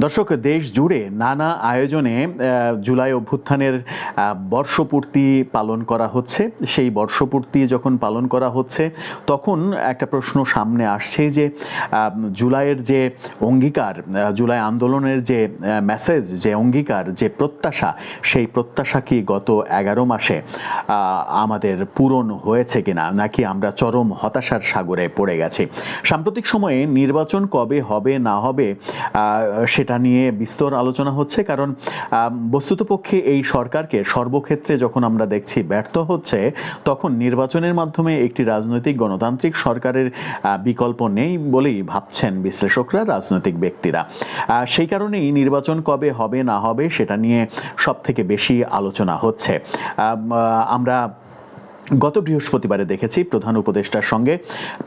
দর্শক দেশ জুড়ে নানা আয়োজনে জুলাই অভ্যুত্থানের বর্ষপূর্তি পালন করা হচ্ছে। সেই বর্ষপূর্তি যখন পালন করা হচ্ছে তখন একটা প্রশ্ন সামনে আসছে যে জুলাইয়ের যে অঙ্গীকার জুলাই আন্দোলনের যে মেসেজ যে অঙ্গীকার যে প্রত্যাশা সেই প্রত্যাশা কি গত এগারো মাসে আমাদের পূরণ হয়েছে কিনা নাকি আমরা চরম হতাশার সাগরে পড়ে গেছি? সাম্প্রতিক সময়ে নির্বাচন কবে হবে না হবে আহ, সেটা নিয়ে বিস্তর আলোচনা হচ্ছে, কারণ বস্তুতপক্ষে এই সরকারকে সর্বক্ষেত্রে যখন আমরা দেখছি ব্যর্থ হচ্ছে, তখন নির্বাচনের মাধ্যমে একটি রাজনৈতিক গণতান্ত্রিক সরকারের বিকল্প নেই বলেই ভাবছেন বিশ্লেষকরা, রাজনৈতিক ব্যক্তিরা। সেই কারণেই নির্বাচন কবে হবে না হবে সেটা নিয়ে সব থেকে বেশি আলোচনা হচ্ছে। আমরা গত বৃহস্পতিবারে দেখেছি প্রধান উপদেষ্টার সঙ্গে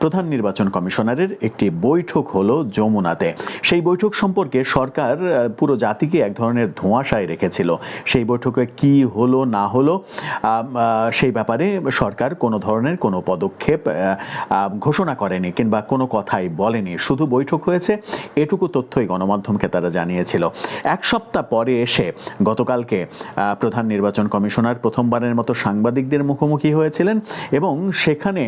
প্রধান নির্বাচন কমিশনারের একটি বৈঠক হলো যমুনাতে। সেই বৈঠক সম্পর্কে সরকার পুরো জাতিকে এক ধরনের ধোঁয়াশায় রেখেছিল। সেই বৈঠকে কি হলো, না হলো সেই ব্যাপারে সরকার কোনো ধরনের কোনো পদক্ষেপ ঘোষণা করেনি কিংবা কোনো কথাই বলেনি। শুধু বৈঠক হয়েছে, এটুকু তথ্যই গণমাধ্যমকে তারা জানিয়েছিল। এক সপ্তাহ পরে এসে গতকালকে প্রধান নির্বাচন কমিশনার প্রথমবারের মতো সাংবাদিকদের মুখোমুখি হয়েছিলেন এবং সেখানে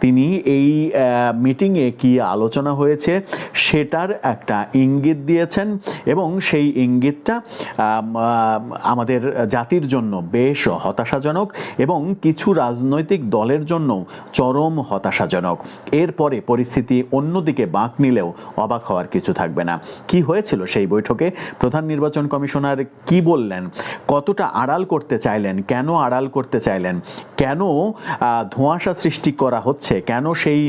তিনি এই মিটিংয়ে কি আলোচনা হয়েছে সেটার একটা ইঙ্গিত দিয়েছেন এবং সেই ইঙ্গিতটা আম, আম, আমাদের জাতির জন্য বেশ হতাশাজনক এবং কিছু রাজনৈতিক দলের জন্য চরম হতাশাজনক। এরপরে পরিস্থিতি অন্যদিকে বাঁক নিলেও অবাক হওয়ার কিছু থাকবে না। কি হয়েছিল সেই বৈঠকে? প্রধান নির্বাচন কমিশনার কি বললেন? কতটা আড়াল করতে চাইলেন? কেন আড়াল করতে চাইলেন? কেন ধোঁয়াশা সৃষ্টি করা হচ্ছে। কেন সেই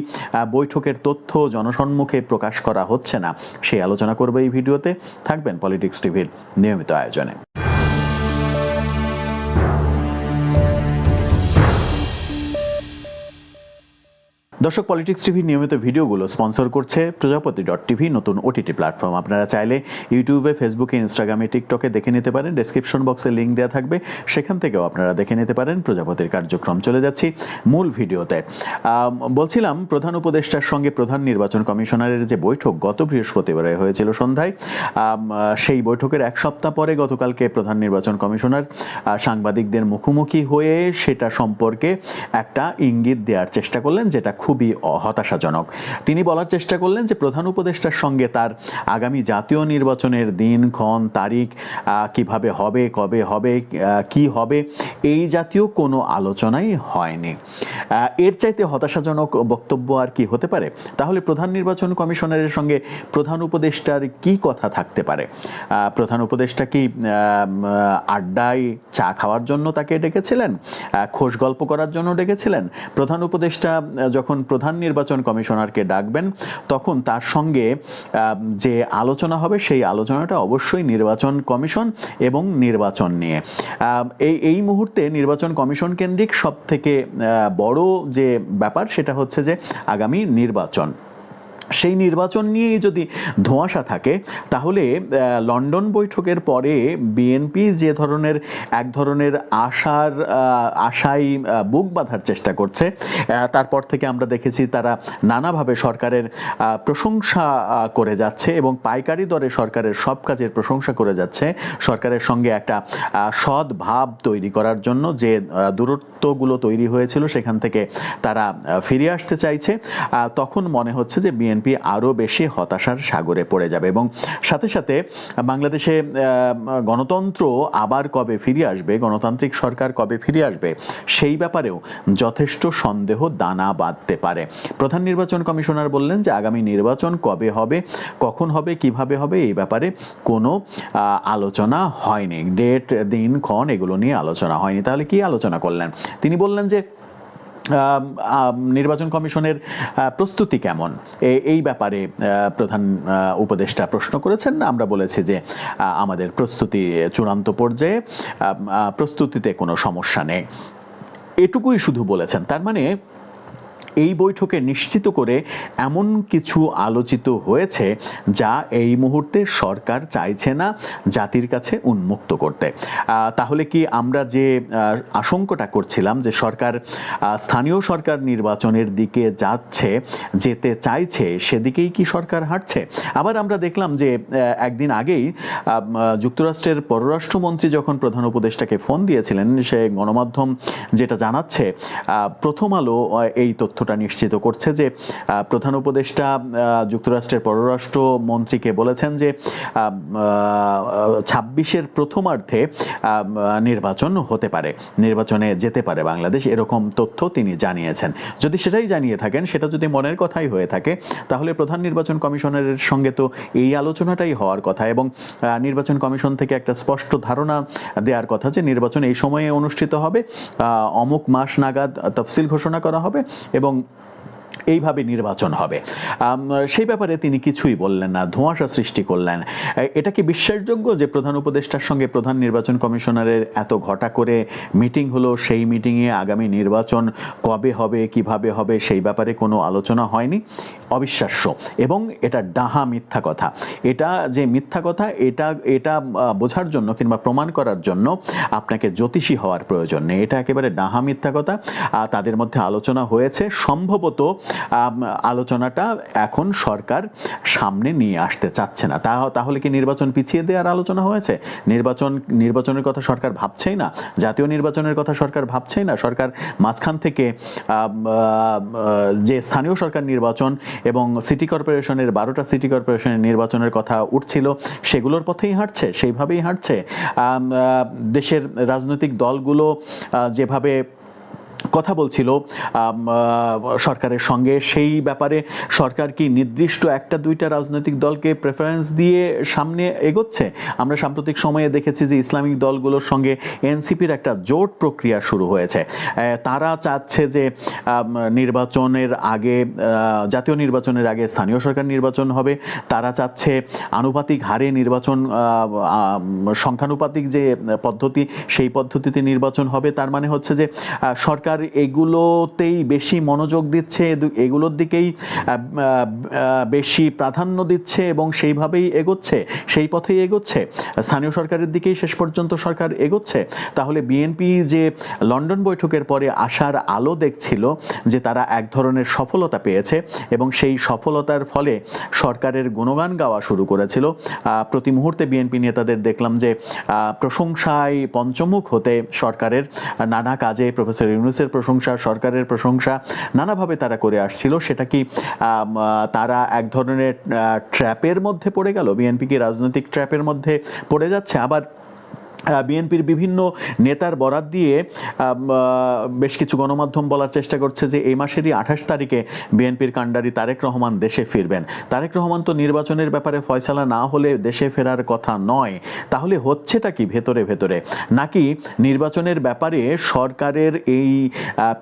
বৈঠকের তথ্য জনসম্মুখে প্রকাশ করা হচ্ছে না? সেই আলোচনা করবে এই ভিডিওতে। থাকবেন পলিটিক্স টিভির নিয়মিত আয়োজনে। দর্শক পলিটিক্স টিভির নিয়মিত ভিডিওগুলো স্পন্সর করছে প্রজাপতি ডট টিভি নতুন ওটিটি প্ল্যাটফর্ম আপনারা চাইলে ইউটিউবে ফেসবুকে ইনস্টাগ্রামে টিকটকে দেখে নিতে পারেন। ডেসক্রিপশন বক্সে লিঙ্ক দেওয়া থাকবে। সেখান থেকেও আপনারা দেখে নিতে পারেন প্রজাপতির কার্যক্রম। চলে যাচ্ছি মূল ভিডিওতে। বলছিলাম প্রধান উপদেষ্টার সঙ্গে প্রধান নির্বাচন কমিশনারের যে বৈঠক গত বৃহস্পতিবারে হয়েছিল সন্ধ্যায় সেই বৈঠকের এক সপ্তাহ পরে গতকালকে প্রধান নির্বাচন কমিশনার সাংবাদিকদের মুখোমুখি হয়ে সেটা সম্পর্কে একটা ইঙ্গিত দেওয়ার চেষ্টা করলেন, যেটা খুবই হতাশাজনক। তিনি বলার চেষ্টা করলেন যে প্রধান উপদেষ্টার সঙ্গে তার আগামী জাতীয় নির্বাচনের দিন, ক্ষণ, তারিখ কীভাবে হবে, কবে হবে কি হবে, এই জাতীয় কোনো আলোচনাই হয়নি। এর চাইতে হতাশাজনক বক্তব্য আর কি হতে পারে? তাহলে প্রধান নির্বাচন কমিশনারের সঙ্গে প্রধান উপদেষ্টার কি কথা থাকতে পারে? প্রধান উপদেষ্টা কি আড্ডায় চা খাওয়ার জন্য তাকে ডেকেছিলেন? খোশ গল্প করার জন্য ডেকেছিলেন? প্রধান উপদেষ্টা যখন প্রধান নির্বাচন কমিশনারকে ডাকবেন, তখন তার সঙ্গে যে আলোচনা হবে সেই আলোচনাটা অবশ্যই নির্বাচন কমিশন এবং নির্বাচন নিয়ে। এই এই মুহূর্তে নির্বাচন কমিশন কেন্দ্রিক সব থেকে বড় যে ব্যাপার সেটা হচ্ছে যে আগামী নির্বাচন। সেই নির্বাচন নিয়েই যদি ধোঁয়াশা থাকে তাহলে লন্ডন বৈঠকের পরে বিএনপি যে ধরনের এক ধরনের আশার আশায় বুক বাঁধার চেষ্টা করছে তারপর থেকে আমরা দেখেছি তারা নানাভাবে সরকারের প্রশংসা করে যাচ্ছে এবং পাইকারি দরে সরকারের সব কাজের প্রশংসা করে যাচ্ছে। সরকারের সঙ্গে একটা আহ, সৎ ভাব তৈরি করার জন্য যে দূরত্বগুলো তৈরি হয়েছিল সেখান থেকে তারা ফিরে আসতে চাইছে। তখন মনে হচ্ছে যে বিএনপি আরও বেশি হতাশার সাগরে পড়ে যাবে এবং সাথে সাথে বাংলাদেশে গণতন্ত্র আবার কবে ফিরে আসবে, গণতান্ত্রিক সরকার কবে ফিরে আসবে, সেই ব্যাপারেও যথেষ্ট সন্দেহ দানা বাঁধতে পারে। প্রধান নির্বাচন কমিশনার বললেন যে আগামী নির্বাচন কবে হবে, কখন হবে, কীভাবে হবে, এই ব্যাপারে কোনো আলোচনা হয়নি। ডেট, দিন, ক্ষণ এগুলো নিয়ে আলোচনা হয়নি। তাহলে কি আলোচনা করলেন? তিনি বললেন যে নির্বাচন কমিশনের প্রস্তুতি কেমন? এই ব্যাপারে প্রধান উপদেষ্টা প্রশ্ন করেছেন। আমরা বলেছি যে আমাদের প্রস্তুতি চূড়ান্ত পর্যায়ে প্রস্তুতিতে কোনো সমস্যা নেই। এটুকুই শুধু বলেছেন। তার মানে এই বৈঠকে নিশ্চিত করে এমন কিছু আলোচিত হয়েছে যা এই মুহূর্তে সরকার চাইছে না জাতির কাছে উন্মুক্ত করতে। তাহলে কি আমরা যে আশঙ্কাটা করছিলাম যে সরকার স্থানীয় সরকার নির্বাচনের দিকে যাচ্ছে, যেতে চাইছে, সেদিকেই কি সরকার হাঁটছে? আবার আমরা দেখলাম যে একদিন আগেই যুক্তরাষ্ট্রের পররাষ্ট্রমন্ত্রী যখন প্রধান উপদেষ্টাকে ফোন দিয়েছিলেন, সে গণমাধ্যম যেটা জানাচ্ছে প্রথম আলো এই এই তথ্যটা নিশ্চিত করছে যে প্রধান উপদেষ্টা যুক্তরাষ্ট্রের পররাষ্ট্র মন্ত্রীকে বলেছেন যে ছাব্বিশের প্রথমার্ধে নির্বাচন হতে পারে, নির্বাচনে যেতে পারে বাংলাদেশ, এরকম তথ্য তিনি জানিয়েছেন। যদি সেটাই জানিয়ে থাকেন, সেটা যদি মনের কথাই হয়ে থাকে, তাহলে প্রধান নির্বাচন কমিশনারের সঙ্গে তো এই আলোচনাটাই হওয়ার কথা এবং নির্বাচন কমিশন থেকে একটা স্পষ্ট ধারণা দেওয়ার কথা যে, নির্বাচন এই সময়ে অনুষ্ঠিত হবে অমুক মাস নাগাদ তফসিল ঘোষণা করা হবে এবং long এইভাবে নির্বাচন হবে। সেই ব্যাপারে তিনি কিছুই বললেন না, ধোঁয়াশা সৃষ্টি করলেন। এটা কি বিশ্বাসযোগ্য যে প্রধান উপদেষ্টার সঙ্গে প্রধান নির্বাচন কমিশনারের এত ঘটা করে মিটিং হলো, সেই মিটিংয়ে আগামী নির্বাচন কবে হবে, কীভাবে হবে, সেই ব্যাপারে কোনো আলোচনা হয়নি? অবিশ্বাস্য। এবং এটা ডাহা মিথ্যা কথা। এটা যে মিথ্যা কথা, এটা এটা বোঝার জন্য কিংবা প্রমাণ করার জন্য আপনাকে জ্যোতিষী হওয়ার প্রয়োজন নেই। এটা একেবারে ডাহা মিথ্যা কথা। তাদের মধ্যে আলোচনা হয়েছে। সম্ভবত আলোচনাটা এখন সরকার সামনে নিয়ে আসতে চাচ্ছে না। তা, তাহলে কি নির্বাচন পিছিয়ে দেওয়ার আলোচনা হয়েছে? নির্বাচন, নির্বাচনের কথা সরকার ভাবছেই না? জাতীয় নির্বাচনের কথা সরকার ভাবছেই না? সরকার মাঝখান থেকে যে স্থানীয় সরকার নির্বাচন এবং সিটি কর্পোরেশনের, বারোটা সিটি কর্পোরেশনের নির্বাচনের কথা উঠছিল, সেগুলোর পথেই হাঁটছে, সেইভাবেই হাঁটছে। দেশের রাজনৈতিক দলগুলো যেভাবে কথা বলছিল সরকারের সঙ্গে। সেই ব্যাপারে সরকার কি নির্দিষ্ট একটা দুইটা রাজনৈতিক দলকে প্রেফারেন্স দিয়ে সামনে এগোচ্ছে? আমরা সাম্প্রতিক সময়ে দেখেছি যে ইসলামিক দলগুলোর সঙ্গে এনসিপির একটা জোট প্রক্রিয়া শুরু হয়েছে। তারা চাচ্ছে যে নির্বাচনের আগে জাতীয় নির্বাচনের আগে স্থানীয় সরকার নির্বাচন হবে। তারা চাচ্ছে আনুপাতিক হারে নির্বাচন সংখ্যানুপাতিক যে পদ্ধতি সেই পদ্ধতিতে নির্বাচন হবে। তার মানে হচ্ছে যে আহ, সরকার এগুলোতেই বেশি মনোযোগ দিচ্ছে এগুলোর দিকেই বেশি প্রাধান্য দিচ্ছে এবং সেইভাবেই এগোচ্ছে, সেই পথেই এগোচ্ছে। স্থানীয় সরকারের দিকেই শেষ পর্যন্ত সরকার এগোচ্ছে। তাহলে বিএনপি যে লন্ডন বৈঠকের পরে আসার আলো দেখছিল যে তারা এক ধরনের সফলতা পেয়েছে এবং সেই সফলতার ফলে সরকারের গুণগান গাওয়া শুরু করেছিল। প্রতি মুহূর্তে বিএনপি নেতাদের দেখলাম যে প্রশংসায় পঞ্চমুখ হতে সরকারের নানা কাজে প্রফেসর ইউনুসের প্রশংসা, সরকারের প্রশংসা নানাভাবে তারা করে আসছিল। সেটা কি তারা এক ধরনের ট্র্যাপের মধ্যে পড়ে গেল? বিএনপি কি রাজনৈতিক ট্র্যাপের মধ্যে পড়ে যাচ্ছে? আবার বিএনপির বিভিন্ন নেতার বরাত দিয়ে বেশ কিছু গণমাধ্যম বলার চেষ্টা করছে যে এই মাসেরই আঠাশ তারিখে বিএনপির কাণ্ডারি তারেক রহমান দেশে ফিরবেন। তারেক রহমান তো নির্বাচনের ব্যাপারে ফয়সালা না হলে দেশে ফেরার কথা নয়। তাহলে হচ্ছেটা কি ভেতরে ভেতরে? নাকি নির্বাচনের ব্যাপারে সরকারের এই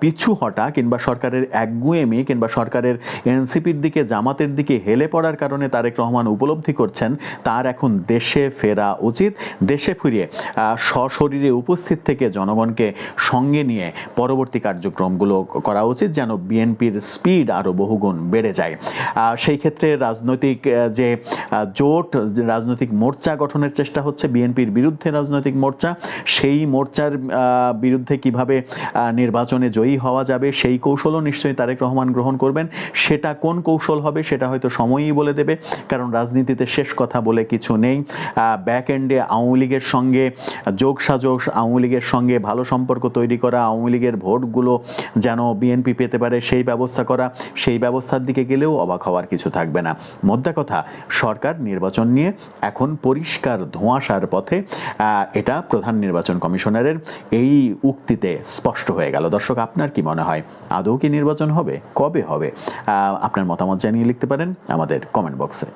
পিছু হটা কিংবা সরকারের একগুয়েমি কিংবা সরকারের এনসিপির দিকে জামাতের দিকে হেলে পড়ার কারণে তারেক রহমান উপলব্ধি করছেন তার এখন দেশে ফেরা উচিত দেশে ফিরে আহ, সশরীরে উপস্থিত থেকে জনগণকে সঙ্গে নিয়ে পরবর্তী কার্যক্রমগুলো করা উচিত যেন বিএনপির স্পিড আরও বহুগুণ বেড়ে যায়। সেই ক্ষেত্রে রাজনৈতিক যে জোট রাজনৈতিক মোর্চা গঠনের চেষ্টা হচ্ছে বিএনপির বিরুদ্ধে রাজনৈতিক মোর্চা, সেই মোর্চার বিরুদ্ধে কীভাবে নির্বাচনে জয়ী হওয়া যাবে, সেই কৌশলও নিশ্চয়ই তারেক রহমান গ্রহণ করবেন। সেটা কোন কৌশল হবে সেটা হয়তো সময়ই বলে দেবে, কারণ রাজনীতিতে শেষ কথা বলে কিছু নেই। ব্যাক এন্ডে আওয়ামী লীগের সঙ্গে যোগ সাজোগ আওয়ামী লীগের সঙ্গে ভালো সম্পর্ক তৈরি করা, আওয়ামী লীগের ভোটগুলো যেন বিএনপি পেতে পারে, সেই ব্যবস্থা করা, সেই ব্যবস্থার দিকে গেলেও অবাক হওয়ার কিছু থাকবে না। মোদ্দা কথা, সরকার নির্বাচন নিয়ে এখন পরিষ্কার ধোঁয়াশার পথে এটা প্রধান নির্বাচন কমিশনারের এই উক্তিতে স্পষ্ট হয়ে গেল। দর্শক, আপনার কি মনে হয়, আদৌ কি নির্বাচন হবে, কবে হবে? আপনার মতামত জানিয়ে লিখতে পারেন আমাদের কমেন্ট বক্সে